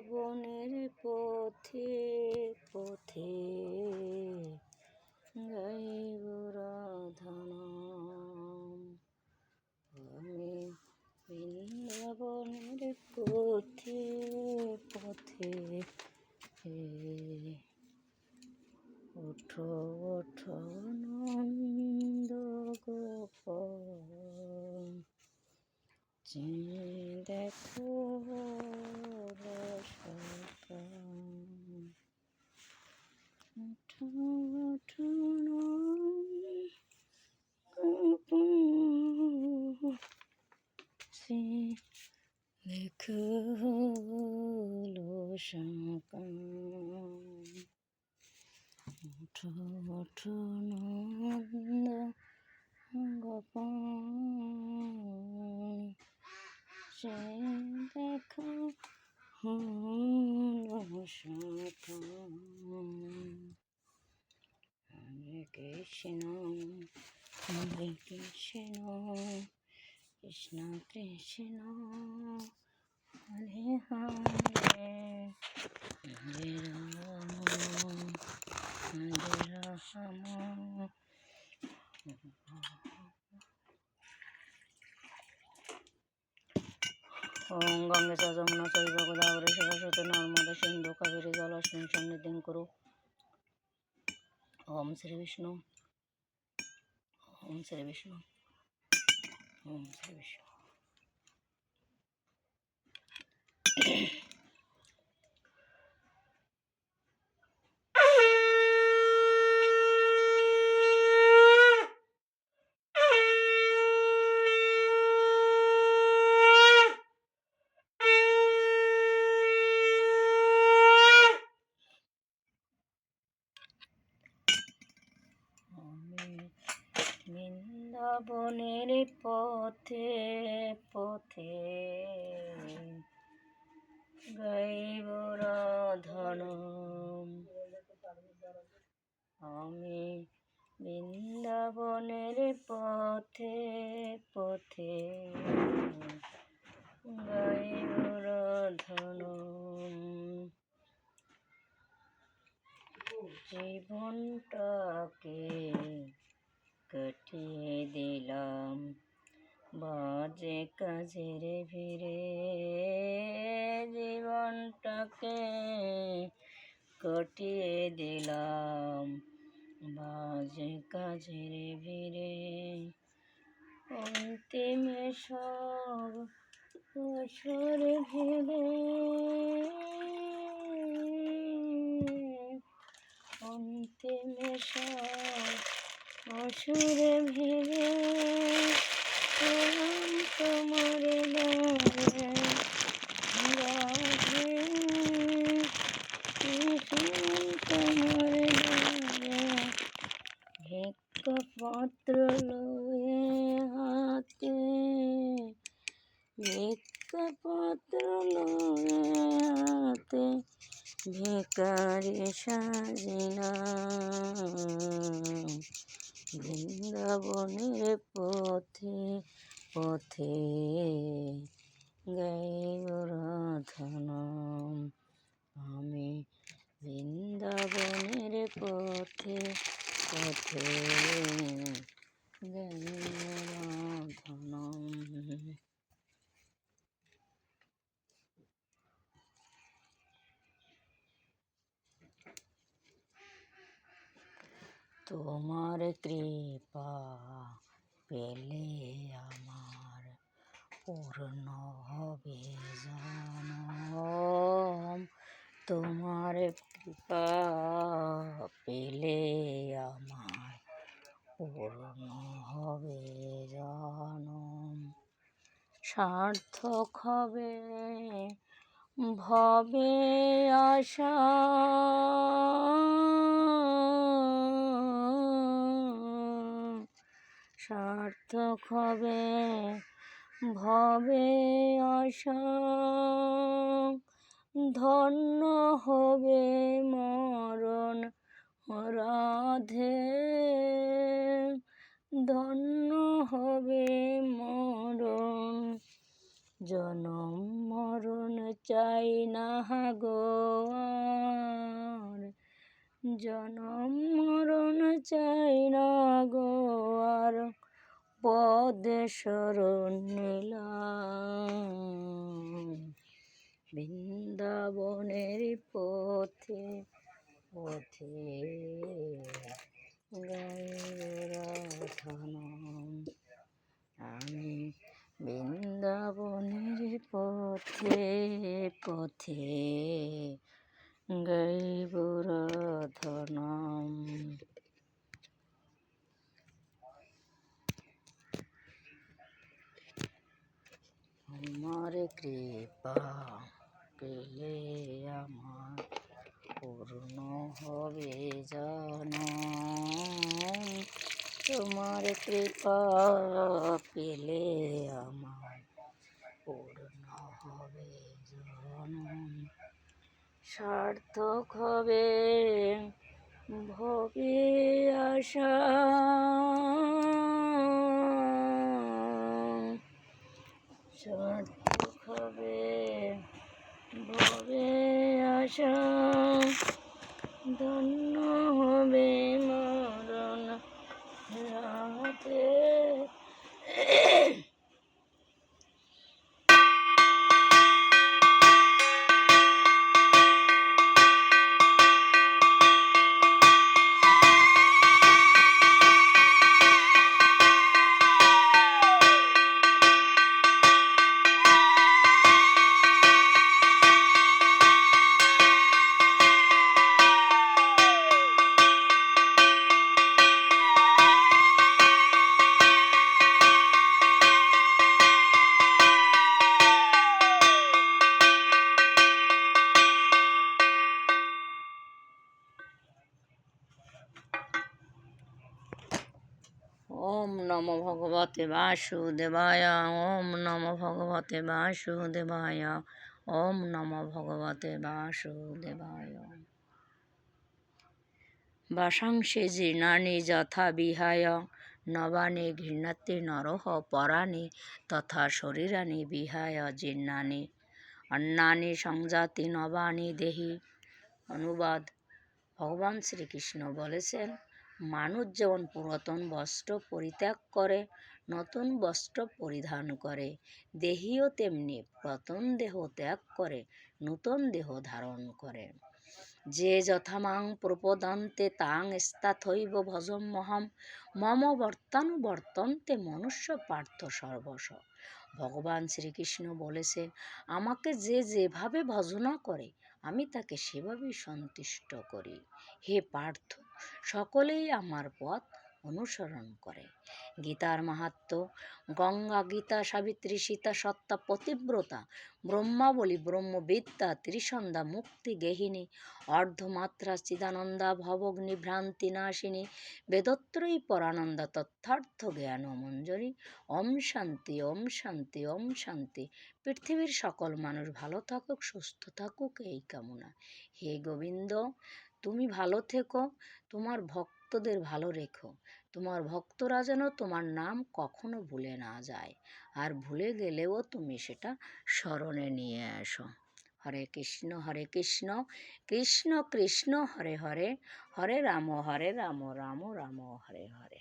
বৃন্দাবনের পথে পথে গাইব রাধন আমি বৃন্দাবনের পথে পথে ওঠো ওঠো নন্দ গোপাল চেয়ে দেখো রসকাম। ওঠো ওঠো নন্দ গোপাল, চেয়ে দেখো রসকাম। ওঠো ওঠো নন্দ সে কৃষ্ণ কৃষ্ণ কৃষ্ণ কৃষ্ণ ওম গঙ্গে চ যমুনা চৈব গোদাবরী সরস্বতী নর্মদা সিন্ধু কাবেরী জলাস্মিন সন্নিধিং করু ওম শ্রী বিষ্ণু ওম শ্রী বিষ্ণু ওম শ্রী বিষ্ণু Thank. জীবনটাকে কাটিয়ে দিলাম। বাজে কাজের ভিড়ে জীবনটাকে কাটিয়ে দিলাম। বাজে কাজের ভিড়ে অন্তিমে সব আসর ভিড়ে সব অসুরে প্রণাম তোমার পত্র লয়ে হাতে ভিক্ষ পত্র লয়ে হাতে ভিকারি সাজিনা বৃন্দাবনের পথে পথে গাইব রাধনাম আমি বৃন্দাবনের পথে পথে গাইব তোমার কৃপা পেলে আমার পূর্ণ হবে জানম। তোমার কৃপা পেলে আমার পূর্ণ হবে জানম। সার্থক হবে ভবে আশা। সার্থক হবে ভবে আশা। ধন্য হবে মরণ রাধে ধন্য হবে মরণ জনম মরণ চাই না গো আর। জনম মরণ চাই না গো আর। পদে শরণ নিলাম। বৃন্দাবনের পথে পথে গায়রাধনম আমি বৃন্দাবনের পথে পথে গাইব রাধনম আমার কৃপা পেলে আমার পূর্ণ হবে জান। তোমার কৃপা পেলে আমার পূর্ণ হবে জনম সার্থক হবে ভবে আশা। সার্থক হবে ভবে আশা। নম ভগবতে বাসুদেবায়, ওম নম ভগবতে বাসুদেবায়, ওম নম ভগবতে বাসুদেবায়। বাসাংসে জীর্ণানি যথা বিহায়, নবানি ঘৃণাতি নরহ পরাণি, তথা শরীরানি বিহায় জীর্ণানি। অন্যানি সংজাতি নবানি দেহি। অনুবাদ ভগবান শ্রীকৃষ্ণ বলেছেন মানুষ যেমন পুরাতন বস্ত্র পরিত্যাগ করে, নতুন বস্ত্র পরিধান করে, দেহীও তেমনি পুরাতন দেহ ত্যাগ করে, নূতন দেহ ধারণ করে। যে যথামাং প্রপদন্তে তাং স্থাথৈব ভজম মহাম, মম বর্তানুবর্তন্তে মনুষ্য পার্থ সর্বস ভগবান শ্রীকৃষ্ণ বলেছেন আমাকে যে যেভাবে ভজনা করে আমি তাকে সেভাবেই সন্তুষ্ট করি। হে পার্থ সকলেই আমার পথ অনুসরণ করে। গীতার মাহাত্ম, গঙ্গা গীতা, সাবিত্রী সীতা, সত্তা, পতিব্রতা, ব্রহ্মাবলী, ব্রহ্মবিদ্যা, ত্রিসন্ধ্যা, মুক্তি, গেহিনী, অর্ধমাত্রা, চিদানন্দা, ভবগ্নি, ভ্রান্তি, নাশিনী, বেদত্রয়ী, পরানন্দা, তথার্থ জ্ঞান মঞ্জরি ওম শান্তি ওম শান্তি ওম শান্তি। পৃথিবীর সকল মানুষ ভালো থাকুক, সুস্থ থাকুক, এই কামনা। হে গোবিন্দ, তুমি ভালো থেকো, তোমার ভক্তদের ভালো রেখো। তোমার ভক্তরা যেন তোমার নাম কখনো ভুলে না যায়। আর ভুলে গেলেও তুমি সেটা স্মরণে নিয়ে আসো হরে কৃষ্ণ হরে কৃষ্ণ কৃষ্ণ কৃষ্ণ, হরে হরে হরে রাম হরে রাম রাম রাম, হরে হরে।